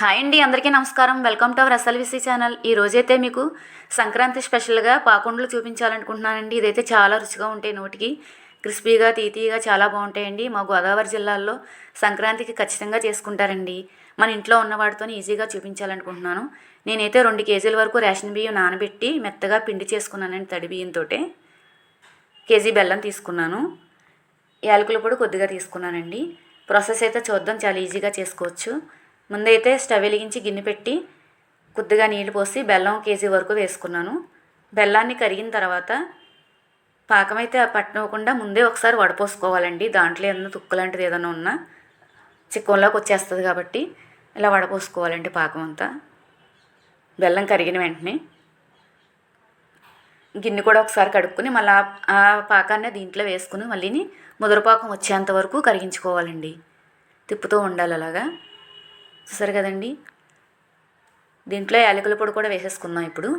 Hi అండి అందరికీ నమస్కారం. Welcome to our SLVC channel. ఈ రోజైతే మీకు సంక్రాంతి స్పెషల్గా పాకుండలు చూపించాలనుకుంటున్నానండి. ఇదైతే చాలా రుచిగా ఉంటాయి నోటికి. క్రిస్పీగా తీతీగా చాలా బాగుంటాయండి. మా గోదావరి జిల్లాల్లో సంక్రాంతికి ఖచ్చితంగా చేసుకుంటారండి. మన ఇంట్లో ఉన్న వాటితో ఈజీగా చూపించాలనుకుంటున్నాను. నేనైతే రెండు కేజీల వరకు రేషన్ బియ్యం నానబెట్టి మెత్తగా పిండి చేసుకున్నానండి తడి బియ్యంతో కేజీ బెల్లం తీసుకున్నాను. యాలకుల పొడి కొద్దిగా తీసుకున్నానండి. ప్రాసెస్ అయితే చూద్దాం చాలా ఈజీగా చేసుకోవచ్చు. ముందైతే స్టవ్ వెలిగించి గిన్నె పెట్టి కొద్దిగా నీళ్ళు పోసి బెల్లం కేజీ వరకు వేసుకున్నాను. బెల్లాన్ని కరిగిన తర్వాత పాకం అయితే పట్టకుండా ముందే ఒకసారి వడపోసుకోవాలండి. దాంట్లో ఏదైనా తుక్కు లాంటిది ఏదైనా ఉన్నా చిక్కంలోకి వచ్చేస్తుంది కాబట్టి ఇలా వడపోసుకోవాలండి పాకం అంతా. బెల్లం కరిగిన వెంటనే గిన్నె కూడా ఒకసారి కడుక్కొని మళ్ళీ ఆ పాకాన్ని దీంట్లో వేసుకుని మళ్ళీని ముదరపాకం వచ్చేంత వరకు కరిగించుకోవాలండి. తిప్పుతూ ఉండాలి అలాగా. చూసారు కదండి? దీంట్లో యాలకుల పొడి కూడా వేసేసుకుందాం ఇప్పుడు.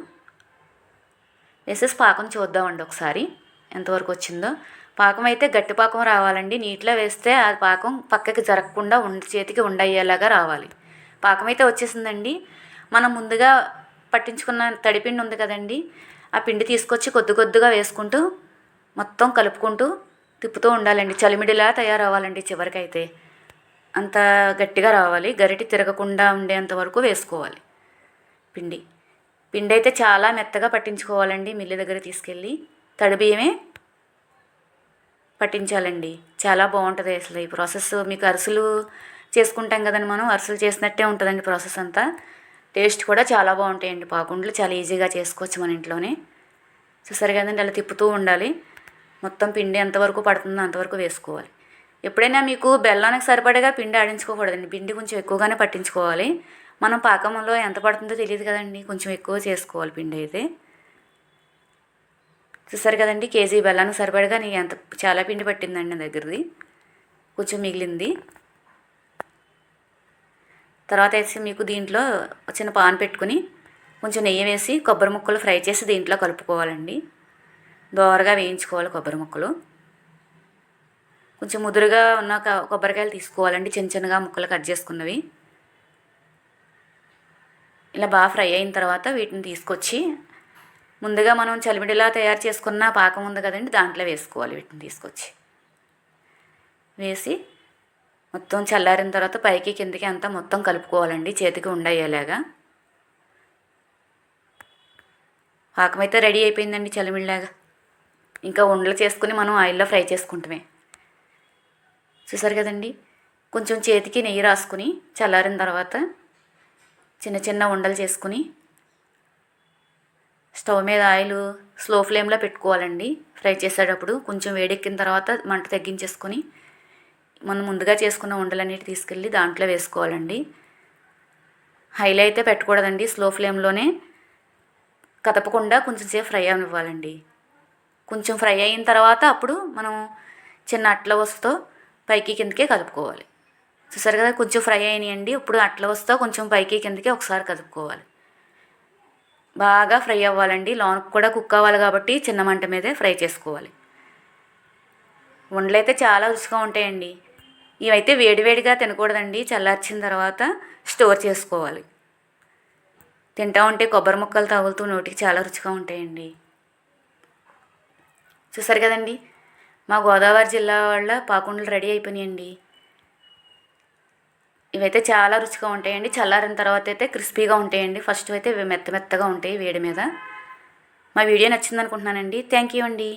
వేసేసి పాకం చూద్దామండి ఒకసారి. ఎంతవరకు వచ్చిందో. పాకం అయితే గట్టి పాకం రావాలండి. నీటిలో వేస్తే ఆ పాకం పక్కకి జరగకుండా ఉండ చేతికి ఉండయ్యేలాగా రావాలి. పాకం అయితే వచ్చేసిందండి. మనం ముందుగా పట్టించుకున్న తడిపిండి ఉంది కదండి. ఆ పిండి తీసుకొచ్చి కొద్ది కొద్దిగా వేసుకుంటూ మొత్తం కలుపుకుంటూ తిప్పుతూ ఉండాలండి. చలిమిడిలా తయారవ్వాలండి చివరికైతే. అంత గట్టిగా రావాలి. గరిటి తిరగకుండా ఉండేంత వరకు వేసుకోవాలి. పిండి. పిండి అయితే చాలా మెత్తగా పట్టించుకోవాలండి. మిల్లి దగ్గర తీసుకెళ్ళి తడి బియ్యమే పట్టించాలండి. చాలా బాగుంటుంది అసలు ఈ ప్రాసెస్. మీకు అరిసెలు చేసుకుంటాం కదండి మనం. అరిసెలు చేసినట్టే ఉంటుందండి ప్రాసెస్ అంతా. టేస్ట్ కూడా చాలా బాగుంటాయండి. పాకుండలు చాలా ఈజీగా చేసుకోవచ్చు మన ఇంట్లోనే. చూసారు కదండి అలా తిప్పుతూ ఉండాలి. మొత్తం పిండి ఎంతవరకు పడుతుందో అంతవరకు వేసుకోవాలి. ఎప్పుడైనా మీకు బెల్లానికి సరిపడగా పిండి ఆడించుకోకూడదండి. పిండి కొంచెం ఎక్కువగానే పట్టించుకోవాలి. మనం పాకంలో ఎంత పడుతుందో తెలియదు కదండి. కొంచెం ఎక్కువ చేసుకోవాలి పిండి అయితే. చూసారు కదండి కేజీ బెల్లానికి సరిపడగా నేను ఎంత చాలా పిండి పట్టిందండి నా దగ్గరది. కొంచెం మిగిలింది. తర్వాత వేసి మీకు దీంట్లో చిన్న పాన్ పెట్టుకుని కొంచెం నెయ్యి వేసి కొబ్బరి ముక్కలు ఫ్రై చేసి దీంట్లో కలుపుకోవాలండి. దోరగా వేయించుకోవాలి కొబ్బరి ముక్కలు. కొంచెం ముదురుగా ఉన్న కొబ్బరికాయలు తీసుకోవాలండి. చిన్న చిన్నగా ముక్కలు కట్ చేసుకున్నవి. ఇలా బాగా ఫ్రై అయిన తర్వాత వీటిని తీసుకొచ్చి ముందుగా మనం చలిమిడిలా తయారు చేసుకున్న పాకం ఉంది కదండి దాంట్లో వేసుకోవాలి వీటిని తీసుకొచ్చి. వేసి మొత్తం చల్లారిన తర్వాత పైకి కిందకి అంతా మొత్తం కలుపుకోవాలండి చేతికి ఉండయ్యేలాగా. పాకం అయితే రెడీ అయిపోయిందండి చలిమిడిలాగా ఇంకా ఉండలు చేసుకుని మనం ఆయిల్లో ఫ్రై చేసుకుంటామే. చూసారు కదండి? కొంచెం చేతికి నెయ్యి రాసుకుని చల్లారిన తర్వాత చిన్న చిన్న ఉండలు చేసుకుని స్టవ్ మీద ఆయిల్ స్లో ఫ్లేమ్లో పెట్టుకోవాలండి. ఫ్రై చేసేటప్పుడు కొంచెం వేడెక్కిన తర్వాత మంట తగ్గించేసుకొని మనం ముందుగా చేసుకున్న ఉండలన్నిటి తీసుకెళ్ళి దాంట్లో వేసుకోవాలండి. హైలో అయితే పెట్టకూడదండి. స్లో ఫ్లేమ్లోనే కదపకుండా కొంచెం సేపు ఫ్రై అవ్వాలండి కొంచెం ఫ్రై అయిన తర్వాత అప్పుడు మనం చిన్న అట్ల వస్తుతో పైకి కిందకే కలుపుకోవాలి చూసారు కదా కొంచెం ఫ్రై అయినాయండి. ఇప్పుడు అట్ల వస్తా కొంచెం పైకి కిందకి ఒకసారి కలుపుకోవాలి బాగా ఫ్రై అవ్వాలండి. లోనకు కూడా కుక్ అవ్వాలి కాబట్టి చిన్న మంట మీదే ఫ్రై చేసుకోవాలి. ఉండలు అయితే చాలా రుచిగా ఉంటాయండి. ఇవైతే వేడివేడిగా తినకూడదండి. చల్లార్చిన తర్వాత స్టోర్ చేసుకోవాలి. తింటా ఉంటే కొబ్బరి ముక్కలు తగులుతూ నోటికి చాలా రుచిగా ఉంటాయండి. చూసారు కదండి మా గోదావరి జిల్లా వాళ్ళ పాకుండలు రెడీ అయిపోయినాయండి. ఇవైతే చాలా రుచిగా ఉంటాయండి. చల్లారిన తర్వాత అయితే క్రిస్పీగా ఉంటాయండి. ఫస్ట్ అయితే ఇవి మెత్త మెత్తగా ఉంటాయి వేడి మీద. మా వీడియో నచ్చింది అనుకుంటున్నానండి థ్యాంక్ యూ అండి.